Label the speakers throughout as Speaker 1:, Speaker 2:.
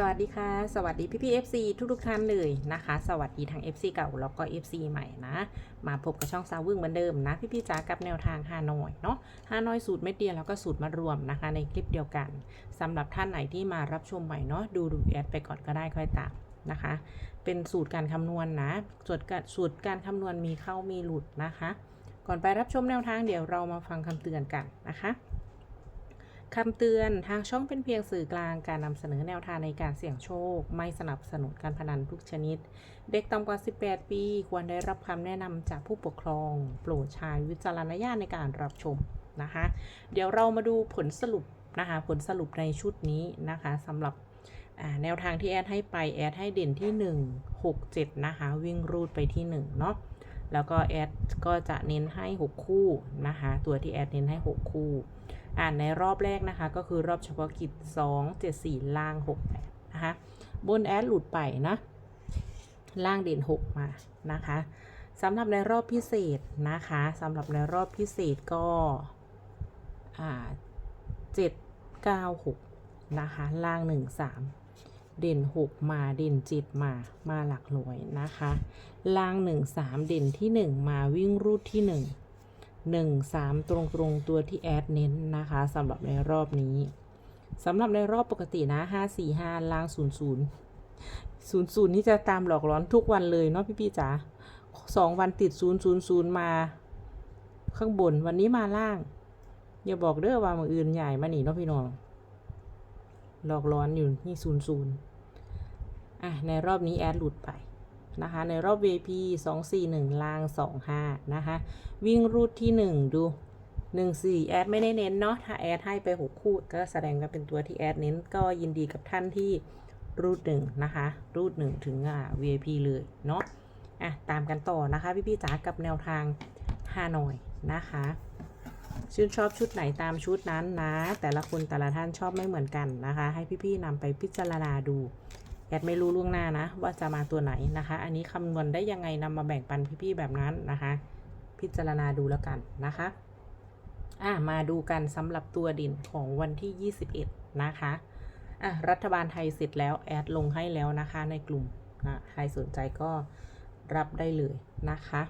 Speaker 1: สวัสดีค่ะ สวัสดีพี่พี่ FC ทุกทุกๆท่านเลยนะคะ สวัสดีทั้ง FC เก่าแล้วก็ FC ใหม่นะ มาพบกับช่องซาวึ่งเหมือนเดิมนะ พี่พี่จ๋ากับแนวทางฮานอยเนาะฮานอยสูตรเม็ดเดียวแล้วก็สูตรมารวมนะคะ ในคลิปเดียวกันสำหรับท่านไหนที่มารับชมใหม่เนาะดูดูแอดไปก่อนก็ได้ค่อยตามนะคะ เป็นสูตรการคำนวณนะสูตรการสูตรการคำนวณมีเข้ามีหลุดนะคะ ก่อนไปรับชมแนวทางเดี๋ยวเรามาฟังคำเตือนกันนะคะ คำเตือนทางช่องเป็นเพียงสื่อกลางการนำเสนอแนวทางในการเสี่ยงโชค ไม่สนับสนุนการพนันทุกชนิด เด็กต่ำกว่า 18 ปี ควรได้รับคำแนะนำจากผู้ปกครอง โปรดใช้วิจารณญาณในการรับชมนะคะ เดี๋ยวเรามาดูผลสรุปนะคะผลสรุปในชุดนี้นะคะสำหรับแนวทางที่แอดให้ไปแอดให้เด่นที่ 1 6 7 นะคะ วิ่งรูดไปที่ 1 เนาะแล้วก็แอดก็จะเน้นให้ 6 คู่นะคะ ตัวที่แอดเน้นให้ 6 คู่ อ่านในรอบแรกนะคะ ก็คือรอบเฉพาะกิจ 2 7 4 ล่าง 6 8 นะคะ บนแอดหลุดไปนะ ล่างเด่น 6 มานะคะสำหรับในรอบพิเศษนะคะสำหรับในรอบพิเศษก็อ่า7 9 6นะคะ ล่าง1 3เด่น6มาเด่น7มามาหลักหน่วยนะคะ ล่าง1 3เด่นที่1มาวิ่งรูดที่1 1 3 ตรงตรงๆตัวที่แอดเน้นนะคะสำหรับในรอบนี้สำหรับในรอบปกตินะ 5 4 5 ล่าง 0 0 0 0 นี่จะตามหลอกหลอนทุกวันเลยเนาะพี่พี่ๆจ๋าสองวันติด 0 0 0 มา ข้างบนวันนี้มาล่าง อย่าบอกเด้อว่ามืออื่นใหญ่มาหนีเนาะพี่น้อง หลอกล้อนอยู่ที่ 0 0 อะ ในรอบนี้แอดหลุดไป นะคะในรอบ VIP 2 4 1ล่าง 2 5 นะคะ วิ่งรูดที่ 1 ดู 1 4 แอดไม่ได้เน้นเนาะถ้าแอดให้ไป 6 คู่ ก็แสดงว่าเป็นตัวที่แอดเน้นก็ยินดีกับท่านที่รูด1นะคะ รูด1ถึงอ่า VIP เลยเนาะอะตามกันต่อนะคะ พี่ๆจ๋ากับแนวทางฮานอยนะคะ ชื่นชอบชุดไหนตามชุดนั้นนะ แต่ละคนแต่ละท่านชอบไม่เหมือนกันนะคะ ให้พี่ๆนำไปพิจารณาดู แอดไม่รู้ล่วงหน้านะ ว่าจะมาตัวไหนนะคะ อันนี้คำนวณได้ยังไงนำมาแบ่งปันพี่ๆแบบนั้นนะคะ พิจารณาดูแล้วกันนะคะอะมาดูกันสำหรับตัวด่นของวันที่ 21 นะคะอะรัฐบาลไทยเสร็จแล้วแอดลงให้แล้วนะคะในกลุ่มนะใครสนใจก็รับได้เลยนะคะ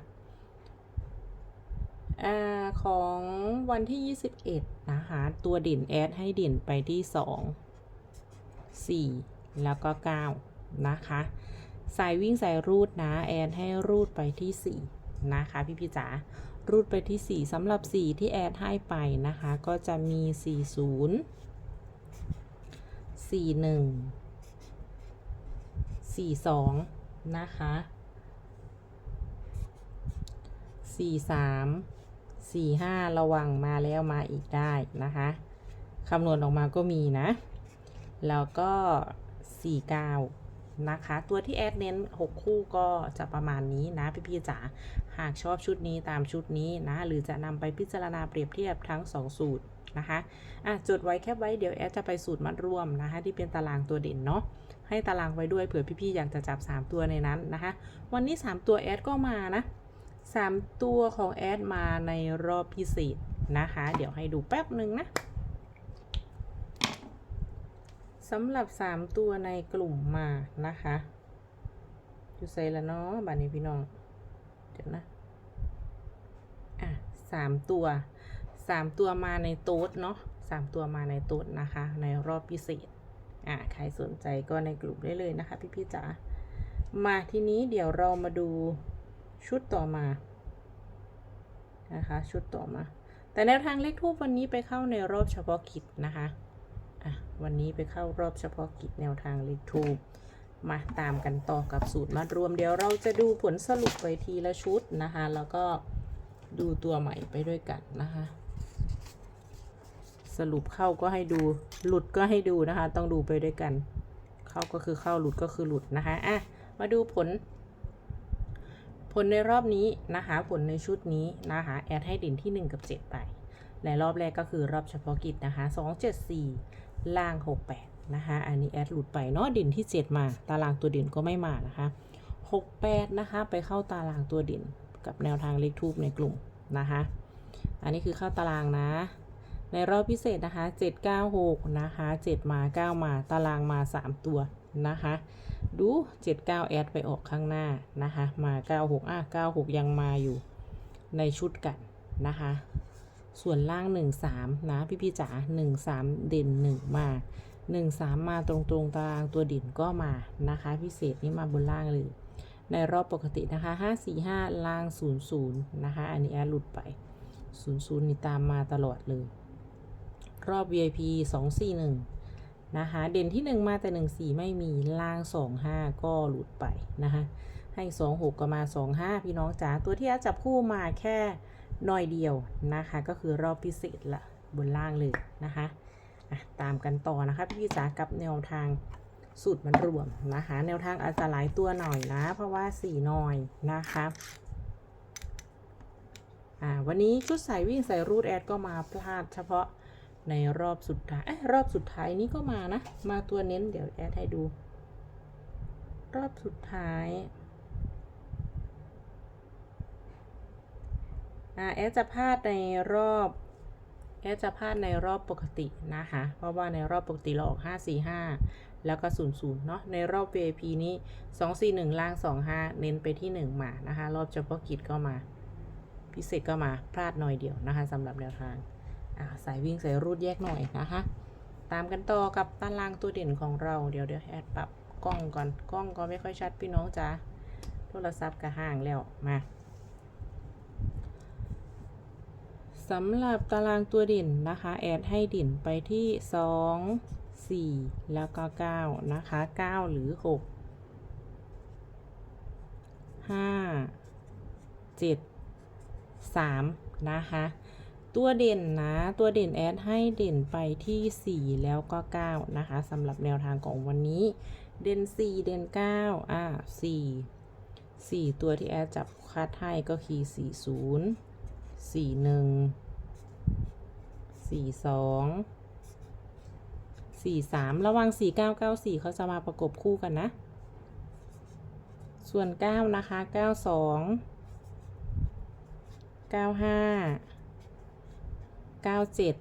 Speaker 1: อของวันที่ 21 นะคะ ตัวด่นแอดให้ด่นไปที่ 2 4 แล้วก็ 9 นะคะสายวิ่งสายรูดนะแอดให้รูดไปที่ 4 นะคะพี่พี่จ๋ารูดไปที่ 4สำหรับ 4 ที่แอดให้ไปนะคะ ก็จะมี 40 41 42 นะคะ 43 45 ระวังมาแล้วมาอีกได้นะคะคำนวณออกมาก็มีนะ แล้วก็ 49 นะคะ ตัวที่แอดเน้น 6 คู่ก็จะประมาณนี้นะพี่ๆจ๋าหากชอบชุดนี้ตามชุดนี้นะ หรือจะนำไปพิจารณาเปรียบเทียบทั้ง 2 สูตรนะคะอะจดไว้แคบไว้เดี๋ยวแอดจะไปสูตรมัดรวมนะคะที่เป็นตารางตัวเด่นเนาะให้ตารางไว้ด้วยเผื่อพี่ๆอยากจะจับ 3 ตัวในนั้นนะคะวันนี้ 3 ตัวแอดก็มานะ 3 ตัวของแอดมาในรอบพิเศษนะคะ เดี๋ยวให้ดูแป๊บหนึ่งนะ สำหรับ 3 ตัวในกลุ่มมานะคะอยู่ใส่ละเนาะบานนี้พี่น้อง เดี๋ยวนะ อะสามตัวสามตัวมาในโต๊ดเนาะสามตัวมาในโต๊ดนะคะ ในรอบพิเศษ อะใครสนใจก็ในกลุ่มได้เลยนะคะ พี่ๆจ๋า มาทีนี้เดี๋ยวเรามาดูชุดต่อมา นะคะ ชุดต่อมา แต่แนวทางเลขทูปวันนี้ไปเข้าในรอบเฉพาะกิจนะคะ อะวันนี้ไปเข้ารอบเฉพาะกิจแนวทางเลขทูมาตามกันต่อกับสูตรมัดรวมเดี๋ยวเราจะดูผลสรุปไปทีละชุดนะคะ แล้วก็ดูตัวใหม่ไปด้วยกันนะคะ สรุปเข้าก็ให้ดูหลุดก็ให้ดูนะคะ ต้องดูไปด้วยกัน เข้าก็คือเข้าหลุดก็คือหลุดนะคะอะมาดูผล ผลในรอบนี้นะคะ ผลในชุดนี้นะคะ แอดให้เด่นที่ 1 กับ 7 ไป ในรอบแรกก็คือรอบเฉพาะกิจนะคะ 274 ล่าง 68 นะคะอันนี้แอดหลุดไปเนาะเด่นที่ 7 มา ตารางตัวเด่นก็ไม่มานะคะ 68 นะคะ ไปเข้าตารางตัวเด่นกับแนวทางเลขทูบในกลุ่มนะคะ อันนี้คือเข้าตารางนะ ในรอบพิเศษนะคะ 796 นะคะ 7 มา 9 มา ตารางมา 3 ตัวนะคะ ดู 79 แอดไปออกข้างหน้านะคะ มา 96 อะ 96 ยังมาอยู่ในชุดกันนะคะ ส่วนล่าง 13 นะพี่พี่จ๋า13 เด่น 1 มา 13 มาตรงๆตารางตัวเด่นก็มานะคะ พิเศษนี่มาบนล่างเลย ในรอบปกตินะคะ 545 ล่าง 00 นะคะ อันนี้แอดหลุดไป 00 นี่ตามมาตลอดเลย รอบ VIP 241 นะคะ เด่นที่ 1 มาแต่ 14 ไม่มีล่าง 25 ก็หลุดไปนะคะให้ 26 ก็มา 25 พี่น้องจ๋าตัวที่แอดจับคู่มาแค่ หน่อยเดียวนะคะ ก็คือรอบพิเศษละบนล่างเลยนะคะอะตามกันต่อนะคะพี่จ๋ากับแนวทางสูตรมันรวมนะคะ แนวทางอาจจะหลายตัวหน่อยนะ เพราะว่า4หน่อยนะคะอ่าวันนี้ชุดสายวิ่งสายรูดแอดก็มาพลาดเฉพาะในรอบสุดท้ายเอ้ยรอบสุดท้ายนี้ก็มานะ มาตัวเน้นเดี๋ยวแอดให้ดู รอบสุดท้าย อ่า แอดจะพลาดในรอบแอดจะพลาดในรอบปกตินะคะ เพราะว่าในรอบปกติเราออก 5 4 5 แล้วก็ 0 0 เนาะ ในรอบ VIP นี้ 2 4 1 ล่าง 2 5 เน้นไปที่ 1 มานะคะ รอบเฉพาะกิจก็มา พิเศษก็มาพลาดหน่อยเดียวนะคะสำหรับแนวทางาสายวิ่งสายรูดแยกหน่อยนะคะ ตามกันต่อกับตารางตัวเด่นของเราเดี๋ยวเดี๋ยวแอดปรับกล้องก่อน กล้องก็ไม่ค่อยชัดพี่น้องจ้าโทรศัพท์ก็ห่างแล้วมา สำหรับตารางตัวเด่นนะคะ แอดให้เด่นไปที่ 2 4 แล้วก็ 9 นะคะ 9 หรือ 6 5 7 3 นะคะ ตัวเด่นนะ ตัวเด่นแอดให้เด่นไปที่ 4 แล้วก็ 9 นะคะสำหรับแนวทางของวันนี้ เด่น 4 เด่น 9 อ่า4 4 ตัวที่แอดจับคัดให้ก็คือ40 สี่หนึ่งสี่สองสี่สามระวังสี่เก้าเก้าสี่เขาจะมาประกบคู่กันนะ ส่วนเก้านะคะเก้าสองเก้าห้าเก้าเจ็ด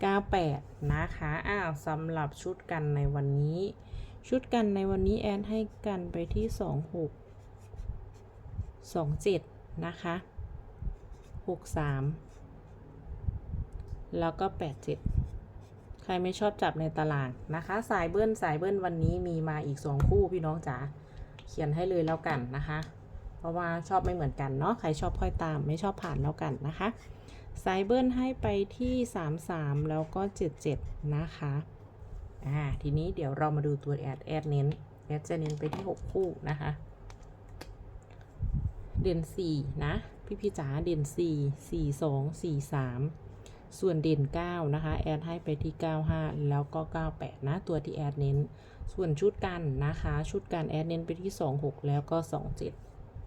Speaker 1: เก้าแปดนะคะ อ้าวสำหรับชุดกันในวันนี้ ชุดกันในวันนี้แอนให้กันไปที่สองหกสองเจ็ด นะคะหกสามแล้วก็แปดเจ็ดใครไม่ชอบจับในตารางนะคะ สายเบิ้ลสายเบิ้ลวันนี้มีมาอีกสองคู่พี่น้องจ๋าเขียนให้เลยแล้วกันนะคะ เพราะว่าชอบไม่เหมือนกันเนาะใครชอบค่อยตามไม่ชอบผ่านแล้วกันนะคะ สายเบิ้ลให้ไปที่สามสามแล้วก็เจ็ดเจ็ดนะคะอ่าทีนี้เดี๋ยวเรามาดูตัวแอดแอดเน้นแอดจะเน้นไปที่หกคู่นะคะ เด่น4นะ พี่พี่จ๋าเด่น4 4 2 4 3ส่วนเด่น9นะคะ แอดให้ไปที่95แล้วก็98นะ ตัวที่แอดเน้น ส่วนชุดกันนะคะ ชุดกันแอดเน้นไปที่26แล้วก็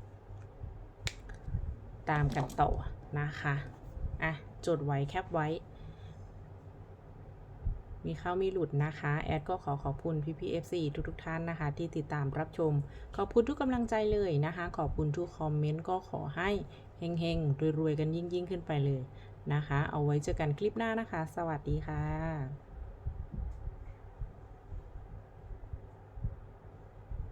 Speaker 1: 27ตามกันต่อนะคะ อะ จดไว้แคปไว้ มีเข้ามีหลุดนะคะ แอดก็ขอขอบคุณพี่พีเอฟซีทุกๆท่านนะคะ ที่ติดตามรับชม ขอบคุณทุกกำลังใจเลยนะคะ ขอบคุณทุกคอมเมนต์ก็ขอให้เฮงๆรวยๆกันยิ่งๆ ขึ้นไปเลยนะคะ เอาไว้เจอกันคลิปหน้านะคะ สวัสดีค่ะ